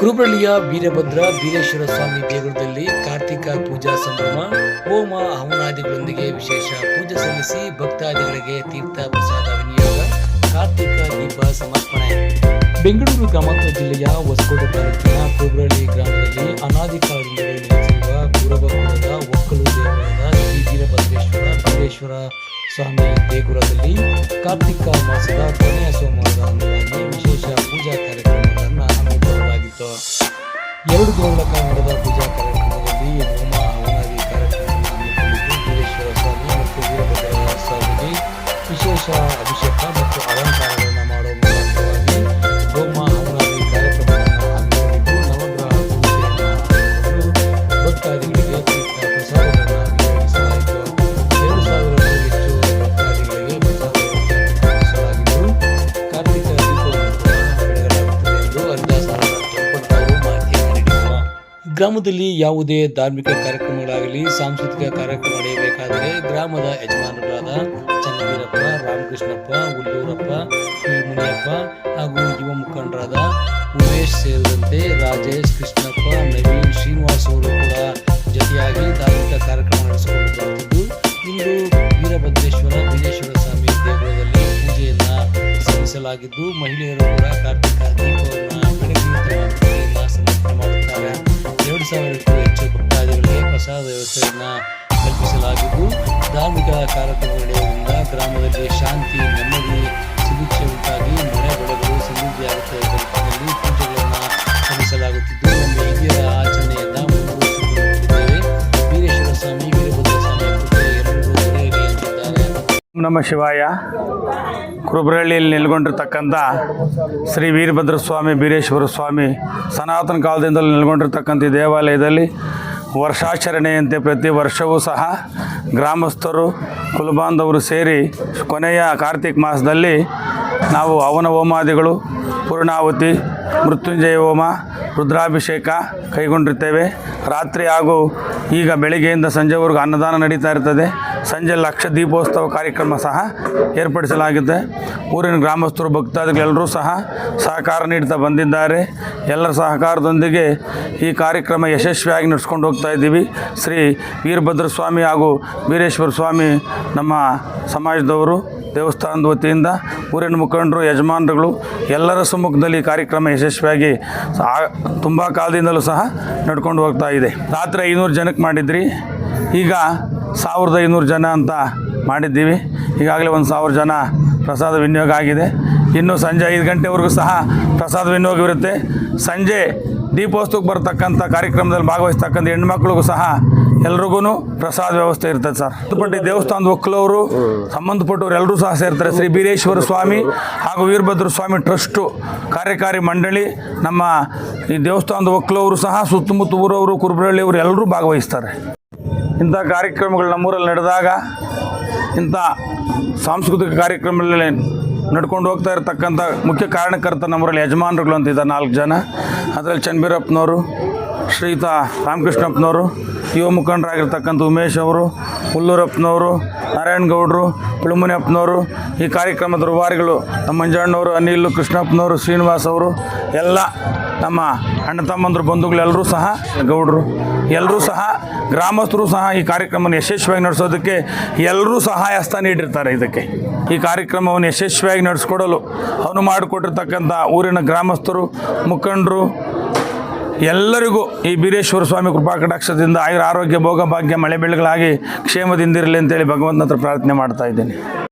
ಕುರುಬಳ್ಳಿಯ ವೀರಭದ್ರ ವೀರೇಶ್ವರ ಸ್ವಾಮಿ ದೇಗುಲದಲ್ಲಿ ಕಾರ್ತಿಕ ಪೂಜಾ ಸಂಭ್ರಮ, ಹೋಮ ಹವನಾದಿಗಳೊಂದಿಗೆ ವಿಶೇಷ ಪೂಜೆ ಸಲ್ಲಿಸಿ ಭಕ್ತಾದಿಗಳಿಗೆ ತೀರ್ಥ ಪ್ರಸಾದ ವಿನಿಯೋಗ, ಕಾರ್ತಿಕ ದೀಪ ಸಮರ್ಪಣೆ. ಬೆಂಗಳೂರು ಗ್ರಾಮಾಂತರ ಜಿಲ್ಲೆಯ ಹೊಸಕೋಟೆ ತಾಲೂಕಿನ ಕುರುಬಳ್ಳಿ ಗ್ರಾಮದಲ್ಲಿ ಅನಾದಿ ಕಾಲದಿಂದಲೂ ನೆಲೆಸಿರುವ ಒಕ್ಕಲು ದೇವಾಲಯದ ಶ್ರೀ ವೀರಭದ್ರೇಶ್ವರ ವೀರೇಶ್ವರ ಸ್ವಾಮಿ ದೇಗುಲದಲ್ಲಿ ಕಾರ್ತಿಕ ಮಾಸದ ಕೊನೆಯ ಸೋಮವಾರದ ಅಂಗವಾಗಿ ವಿಶೇಷ ಪೂಜಾ ಕಾರ್ಯಕ್ರಮಗಳನ್ನು ಎರಡು ದಿನಗಳ ಕಾಲ ಪೂಜಾ ಕಾರ್ಯಕ್ರಮದಲ್ಲಿ ಹೋಮ, ಹವನಾದಿ ಹಮ್ಮಿಕೊಂಡಿದ್ದು ವೀರೇಶ್ವರ ಸ್ವಾಮಿ ಮತ್ತು ವೀರಭದ್ರ ಸ್ವಾಮಿಗೆ ವಿಶೇಷ ಅಭಿಷೇಕ ಮತ್ತು ಅಲಂಕಾರಗಳನ್ನು ಗ್ರಾಮದಲ್ಲಿ ಯಾವುದೇ ಧಾರ್ಮಿಕ ಕಾರ್ಯಕ್ರಮಗಳಾಗಲಿ, ಸಾಂಸ್ಕೃತಿಕ ಕಾರ್ಯಕ್ರಮ ನಡೆಯಬೇಕಾದರೆ ಗ್ರಾಮದ ಯಜಮಾನರಾದ ಚನ್ನವೀರಪ್ಪ, ರಾಮಕೃಷ್ಣಪ್ಪ ಹುಲ್ಲೂರಪ್ಪ ಪಿ ಮುನಿಯಪ್ಪ ಹಾಗೂ ಯುವ ಮುಖಂಡರಾದ ಉಮೇಶ್ ಸೇರಿದಂತೆ ರಾಜೇಶ್, ಕೃಷ್ಣಪ್ಪ, ನವೀನ್, ಶ್ರೀನಿವಾಸ್ ಅವರು ಕೂಡ ಜೊತೆಯಾಗಿ ಧಾರ್ಮಿಕ ಕಾರ್ಯಕ್ರಮ ನಡೆಸಿಕೊಂಡು ಇಂದು ವೀರಭದ್ರೇಶ್ವರ ವೀರೇಶ್ವರ ಸ್ವಾಮಿ ದೇಗುಲದಲ್ಲಿ ಪೂಜೆಯನ್ನು ಸಲ್ಲಿಸಲಾಗಿದ್ದು, ಮಹಿಳೆಯರು ಕೂಡ ಕಾರ್ತಿಕ ದೀಪವನ್ನು ಸಮರ್ಪಣೆ ಹೆಚ್ಚು ಭಕ್ತಾದಿಗಳಿಗೆ ಪ್ರಸಾದ ವ್ಯವಸ್ಥೆಯನ್ನು ಕಲ್ಪಿಸಲಾಗಿದ್ದು ಧಾರ್ಮಿಕ ಕಾರ್ಯಕ್ರಮ ನಡೆಯುವುದರಿಂದ ಗ್ರಾಮದಲ್ಲಿ ಶಾಂತಿ ನೆಮ್ಮದಿ ಸುಭಿಕ್ಷೆ ನಮ ಶಿವಾಯ. ಕುರುಬರಹಳ್ಳಿಯಲ್ಲಿ ನೆಲೆಗೊಂಡಿರ್ತಕ್ಕಂಥ ಶ್ರೀ ವೀರಭದ್ರ ಸ್ವಾಮಿ, ಬೀರೇಶ್ವರ ಸ್ವಾಮಿ ಸನಾತನ ಕಾಲದಿಂದಲೂ ನೆಲೆಗೊಂಡಿರ್ತಕ್ಕಂಥ ದೇವಾಲಯದಲ್ಲಿ ವರ್ಷಾಚರಣೆಯಂತೆ ಪ್ರತಿ ವರ್ಷವೂ ಸಹ ಗ್ರಾಮಸ್ಥರು, ಕುಲಬಾಂಧವರು ಸೇರಿ ಕೊನೆಯ ಕಾರ್ತಿಕ್ ಮಾಸದಲ್ಲಿ ನಾವು ಅವನ ಹೋಮಾದಿಗಳು ಪೂರ್ಣಾಹುತಿ ಮೃತ್ಯುಂಜಯ ಹೋಮ, ರುದ್ರಾಭಿಷೇಕ ಕೈಗೊಂಡಿರ್ತೇವೆ. ರಾತ್ರಿ ಹಾಗೂ ಈಗ ಬೆಳಿಗ್ಗೆಯಿಂದ ಸಂಜೆವರೆಗೂ ಅನ್ನದಾನ ನಡೀತಾ ಇರ್ತದೆ. ಸಂಜೆ ಲಕ್ಷ ದೀಪೋತ್ಸವ ಕಾರ್ಯಕ್ರಮ ಸಹ ಏರ್ಪಡಿಸಲಾಗಿದೆ. ಊರಿನ ಗ್ರಾಮಸ್ಥರು, ಭಕ್ತಾದಿಗಳೆಲ್ಲರೂ ಸಹ ಸಹಕಾರ ನೀಡ್ತಾ ಬಂದಿದ್ದಾರೆ. ಎಲ್ಲರ ಸಹಕಾರದೊಂದಿಗೆ ಈ ಕಾರ್ಯಕ್ರಮ ಯಶಸ್ವಿಯಾಗಿ ನಡೆಸ್ಕೊಂಡು ಹೋಗ್ತಾ ಇದ್ದೀವಿ. ಶ್ರೀ ವೀರಭದ್ರ ಸ್ವಾಮಿ ಹಾಗೂ ವೀರೇಶ್ವರ ಸ್ವಾಮಿ ನಮ್ಮ ಸಮಾಜದವರು. ದೇವಸ್ಥಾನದ ವತಿಯಿಂದ ಊರಿನ ಮುಖಂಡರು, ಯಜಮಾನರುಗಳು ಎಲ್ಲರ ಸಮ್ಮುಖದಲ್ಲಿ ಕಾರ್ಯಕ್ರಮ ಯಶಸ್ವಿಯಾಗಿ ತುಂಬ ಕಾಲದಿಂದಲೂ ಸಹ ನಡ್ಕೊಂಡು ಹೋಗ್ತಾ ಇದೆ. ರಾತ್ರಿ ಐನೂರು ಜನಕ್ಕೆ ಮಾಡಿದ್ರಿ. ಈಗ ಸಾವಿರದ ಐನೂರು ಜನ ಅಂತ ಮಾಡಿದ್ದೀವಿ. ಈಗಾಗಲೇ ಒಂದು ಸಾವಿರ ಜನ ಪ್ರಸಾದ ವಿನಿಯೋಗ ಆಗಿದೆ. ಇನ್ನು ಸಂಜೆ ಐದು ಗಂಟೆವರೆಗೂ ಸಹ ಪ್ರಸಾದ ವಿನಿಯೋಗವಿರುತ್ತೆ ಸಂಜೆ ದೀಪೋತ್ಸವಕ್ಕೆ ಬರತಕ್ಕಂಥ ಕಾರ್ಯಕ್ರಮದಲ್ಲಿ ಭಾಗವಹಿಸ್ತಕ್ಕಂಥ ಹೆಣ್ಮಕ್ಳಿಗೂ ಸಹ ಎಲ್ರಿಗೂ ಪ್ರಸಾದ ವ್ಯವಸ್ಥೆ ಇರ್ತದೆ ಸರ್. ಸಂಬಂಧಪಟ್ಟ ದೇವಸ್ಥಾನದ ಒಕ್ಕಲವರು, ಸಂಬಂಧಪಟ್ಟವರು ಎಲ್ಲರೂ ಸಹ ಸೇರ್ತಾರೆ. ಶ್ರೀ ಬೀರೇಶ್ವರ ಸ್ವಾಮಿ ಹಾಗೂ ವೀರಭದ್ರ ಸ್ವಾಮಿ ಟ್ರಸ್ಟು ಕಾರ್ಯಕಾರಿ ಮಂಡಳಿ, ನಮ್ಮ ಈ ದೇವಸ್ಥಾನದ ಒಕ್ಕಲವರು ಸಹ, ಸುತ್ತಮುತ್ತ ಊರವರು ಕುರುಬರಳ್ಳಿಯವರು ಎಲ್ಲರೂ ಭಾಗವಹಿಸ್ತಾರೆ. ಇಂಥ ಕಾರ್ಯಕ್ರಮಗಳು ನಮ್ಮೂರಲ್ಲಿ ನಡೆದಾಗ, ಇಂಥ ಸಾಂಸ್ಕೃತಿಕ ಕಾರ್ಯಕ್ರಮಗಳಲ್ಲಿ ನಡ್ಕೊಂಡು ಹೋಗ್ತಾ ಇರತಕ್ಕಂಥ ಮುಖ್ಯ ಕಾರಣಕರ್ತ ನಮ್ಮೂರಲ್ಲಿ ಯಜಮಾನರುಗಳು ಅಂತ ಇದ್ದಾರೆ ನಾಲ್ಕು ಜನ. ಅದರಲ್ಲಿ ಚನ್ನಬೀರಪ್ಪನವರು ಶ್ರೀತಾ ರಾಮಕೃಷ್ಣಪ್ಪನವರು ಯುವ ಮುಖಂಡರಾಗಿರ್ತಕ್ಕಂಥ ಉಮೇಶ್ ಅವರು, ಹುಲ್ಲೂರಪ್ಪನವರು, ನಾರಾಯಣಗೌಡರು, ಪುಳುಮುನಿಯಪ್ಪನವರು, ಈ ಕಾರ್ಯಕ್ರಮದ ರುವಾರಿಗಳು ನಮ್ಮ ಮಂಜಣ್ಣವರು, ಅನಿಲ್ ಕೃಷ್ಣಪ್ಪನವರು, ಶ್ರೀನಿವಾಸ್ ಅವರು, ಎಲ್ಲ ನಮ್ಮ ಅಣ್ಣ ತಮ್ಮಂದರು ಬಂಧುಗಳೆಲ್ಲರೂ ಸಹ ಗೌಡರು. ಎಲ್ಲರೂ ಸಹ ಗ್ರಾಮಸ್ಥರು ಸಹ ಈ ಕಾರ್ಯಕ್ರಮವನ್ನು ಯಶಸ್ವಿಯಾಗಿ ನಡೆಸೋದಕ್ಕೆ ಎಲ್ಲರೂ ಸಹಾಯ ಹಸ್ತ ನೀಡಿರ್ತಾರೆ ಇದಕ್ಕೆ. ಈ ಕಾರ್ಯಕ್ರಮವನ್ನು ಯಶಸ್ವಿಯಾಗಿ ನಡೆಸ್ಕೊಡಲು ಅವನು ಮಾಡಿಕೊಟ್ಟಿರ್ತಕ್ಕಂಥ ಊರಿನ ಗ್ರಾಮಸ್ಥರು, ಮುಖಂಡರು ಎಲ್ಲರಿಗೂ ಈ ಬೀರೇಶ್ವರ ಸ್ವಾಮಿ ಕೃಪಾ ಕಟಾಕ್ಷದಿಂದ ಆಯುರ ಆರೋಗ್ಯ ಭೋಗ ಭಾಗ್ಯ ಮಳೆ ಬೆಳೆಗಳಾಗಿ ಕ್ಷೇಮದಿಂದಿರಲಿ ಅಂತೇಳಿ ಭಗವಂತನ ಹತ್ರ ಪ್ರಾರ್ಥನೆ ಮಾಡ್ತಾ ಇದ್ದೇನೆ.